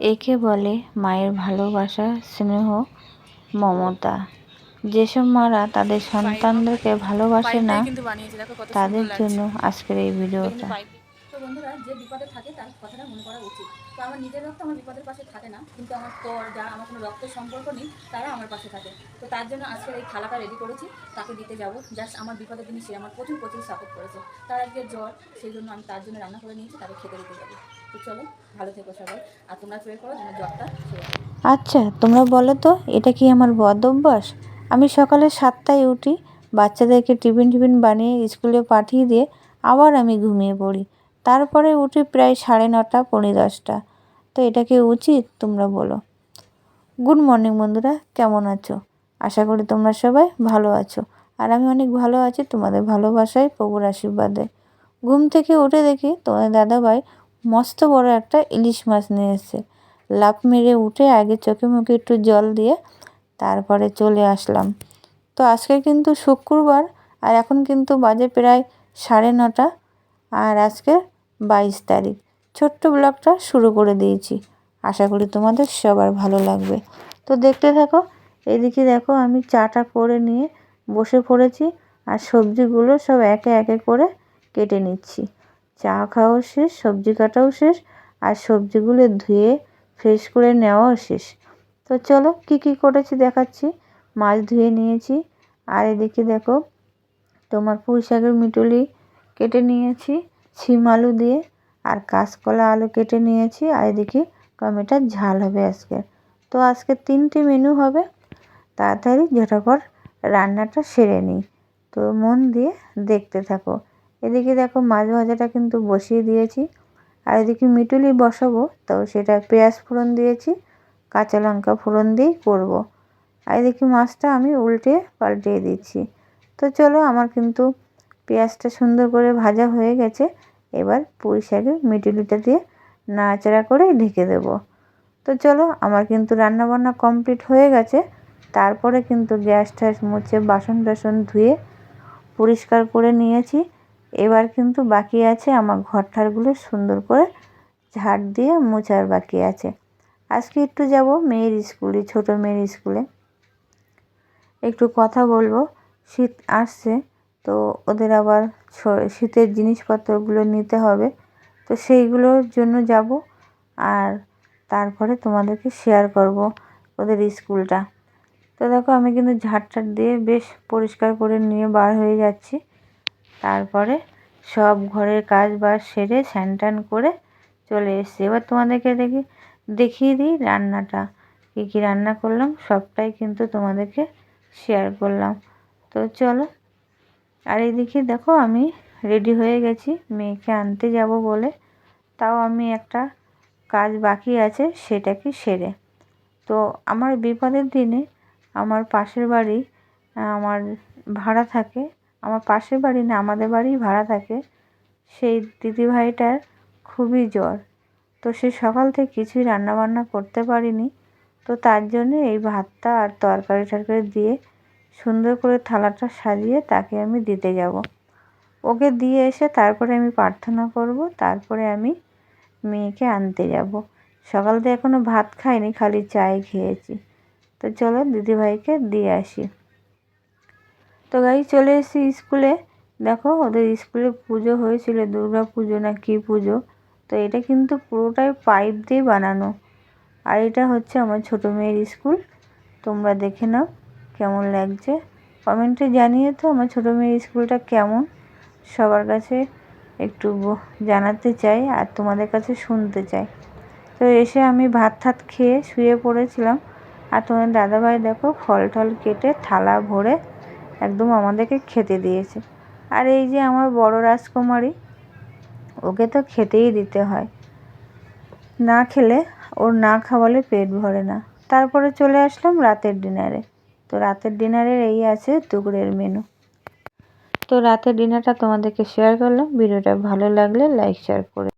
একে বলে মায়ের ভালোবাসা স্নেহ মমতা। যেসব মারা তাদের সন্তানদেরকে ভালোবাসে না তাদের জন্য আজকের এই ভিডিওটা। তো বন্ধুরা, যে বিপদে থাকে তার কথাটা মনে করা উচিত। তো আমার নিজের রক্ত আমার বিপদের পাশে থাকে না, কিন্তু আমার পর যা, আমার কোনো রক্তের সম্পর্ক নেই তারা আমার পাশে থাকে। তো তার জন্য আজকে এই থালাটা রেডি করেছি, তাকে দিতে যাব। জাস্ট আমার বিপদের দিনে সে আমার প্রচুর প্রচুর সাপোর্ট করেছে। তার আজকে জ্বর, সেই জন্য আমি তার জন্য রান্না করে নিয়েছি, তাকে খেতে দিতে যাব। তো চলো, ভালো থেকো সবাই। আর তোমরা প্রে করো যেন জ্বরটা আচ্ছা তোমরা বলো তো, এটা কি আমার বদ অভ্যাস? আমি সকালে সাতটায় উঠি, বাচ্চাদেরকে টিফিন টিফিন বানিয়ে স্কুলে পাঠিয়ে দিয়ে আবার আমি ঘুমিয়ে পড়ি। তারপরে উঠি প্রায় সাড়ে নটা, পৌনে দশটা। তো এটা কি উচিত? তোমরা বলো। গুড মর্নিং বন্ধুরা, কেমন আছো? আশা করি তোমরা সবাই ভালো আছো। আর আমি অনেক ভালো আছি তোমাদের ভালোবাসায়, প্রভুর আশীর্বাদে। ঘুম থেকে উঠে দেখি তোমাদের দাদাভাই মস্ত বড় একটা ইলিশ মাছ নিয়ে এসেছে। লাফ মেরে উঠে আগে চোখে মুখে একটু জল দিয়ে তারপরে চলে আসলাম। তো আজকে কিন্তু শুক্রবার, আর এখন কিন্তু বাজে প্রায় সাড়ে নটা। আর আজকে বাইশ তারিখ। ছোট্ট ব্লগটা শুরু করে দিয়েছি। আশা করি তোমাদের সবার ভালো লাগবে। তো দেখতে থাকো, এদিকে দেখো আমি চাটা করে নিয়ে বসে পড়েছি আর সবজিগুলো সব একে একে করে কেটে নিচ্ছি। চা খাওয়াও শেষ, সবজি কাটাও শেষ আর সবজিগুলো ধুয়ে ফ্রেশ করে নেওয়াও শেষ। তো চলো কি কি করেছি দেখাচ্ছি। মাছ ধুয়ে নিয়েছি আর এদিকে দেখো তোমার পুঁই শাকের মিটুলি কেটে নিয়েছি। ছিম আলু দিয়ে আর কাঁচকলা আলু কেটে নিয়েছি আর এদিকে টমেটোর ঝাল হবে আজকে। তো আজকে তিনটে মেনু হবে। তাড়াতাড়ি ঝটাপট রান্নাটা সেরে নিই। তো মন দিয়ে দেখতে থাকো। এদিকে দেখো মাছ ভাজাটা কিন্তু বসিয়ে দিয়েছি। আর এদিকে মিটুলি বসাবো, তো সেটা পেঁয়াজ ফোড়ন দিয়েছি, কাঁচা লঙ্কা ফোড়ন দিয়েই করব। আর এদিকে মাছটা আমি উল্টে পাল্টিয়ে দিচ্ছি। তো চলো আমার কিন্তু পেঁয়াজটা সুন্দর করে ভাজা হয়ে গেছে, এবার পুঁই শাকের মিটুলিটা দিয়ে নাড়াচাড়া করে ঢেকে দেবো। তো চলো, আমার কিন্তু রান্নাবান্না কমপ্লিট হয়ে গেছে। তারপরে কিন্তু গ্যাস ট্যাস মুছে বাসন টাসন ধুয়ে পরিষ্কার করে নিয়েছি। এবার কিন্তু বাকি আছে আমার ঘরঠারগুলো সুন্দর করে ঝাড় দিয়ে মোছার বাকি আছে। আজকে একটু যাব মেয়ের স্কুলে, ছোট মেয়ের স্কুলে। একটু কথা বলব, শীত আসছে। তো ওদের আবার শীতের জিনিসপত্রগুলো নিতে হবে। তো সেইগুলোর জন্য যাব আর তারপরে তোমাদেরকে শেয়ার করব ওদের স্কুলটা। তো দেখো আমি কিন্তু ঝাড় দিয়ে বেশ পরিষ্কার করে নিয়ে বার হয়ে যাচ্ছি। তারপরে সব ঘরের কাজ বাজ সেরে টান করে চলে এসেছি। এবার তোমাদেরকে দেখি, দেখিয়ে দিই রান্নাটা, কী কী রান্না করলাম, সবটাই কিন্তু তোমাদেরকে শেয়ার করলাম। তো চলো আর এদিকে দেখো আমি রেডি হয়ে গেছি, মেয়েকে আনতে যাব বলে। তাও আমি একটা কাজ বাকি আছে, সেটাকে সেরে। তো আমার বিপদের দিনে আমার পাশের বাড়ি, আমার ভাড়া থাকে, আমার পাশের বাড়ি না, আমাদের বাড়ি ভাড়া থাকে। সেই দিদিভাইটার খুবই জ্বর। তো সে সকাল থেকে কিছুই রান্নাবান্না করতে পারিনি। তো তার জন্যে এই ভাতটা আর তরকারি টরকারি দিয়ে সুন্দর করে থালাটা সাজিয়ে তাকে আমি দিতে যাব। ওকে দিয়ে এসে তারপরে আমি প্রার্থনা করব, তারপরে আমি মেয়েকে আনতে যাব। সকাল থেকে এখনও ভাত খাইনি, খালি চাই খেয়েছি। তো চলো দিদিভাইকে দিয়ে আসি। তো গাই, চলে এসেছি স্কুলে। দেখো ওদের স্কুলে পুজো হয়েছিল, দুর্গা পুজো না কী পুজো? তো এটা কিন্তু পুরোটাই পাইপ দিয়ে বানানো। আর এটা হচ্ছে আমার ছোটো মেয়ের স্কুল, তোমরা দেখে নাও। কেমন লাগছে? কমেন্টে জানিয়ে তো আমার ছোটো মেয়ের স্কুলটা কেমন? সবার কাছে একটু জানাতে চাই আর তোমাদের কাছে শুনতে চাই। তো এসে আমি ভাত ঠাত খেয়ে শুয়ে পড়েছিলাম আর তোমার দাদাভাই দেখো ফল টল কেটে থালা ভরে একদম আমাদেরকে খেতে দিয়েছে। আর এই যে আমার বড় রাজকুমারী, ওকে তো খেতেই দিতে হয়। না খেলে ওর না খাওয়ালে পেট ভরে না। তারপরে চলে আসলাম রাতের ডিনারে তো রাতের ডিনারের এই আছে দুপুরের মেনু তো রাতের ডিনারটা তোমাদেরকে শেয়ার করলাম। ভিডিওটা ভালো লাগলে লাইক শেয়ার করে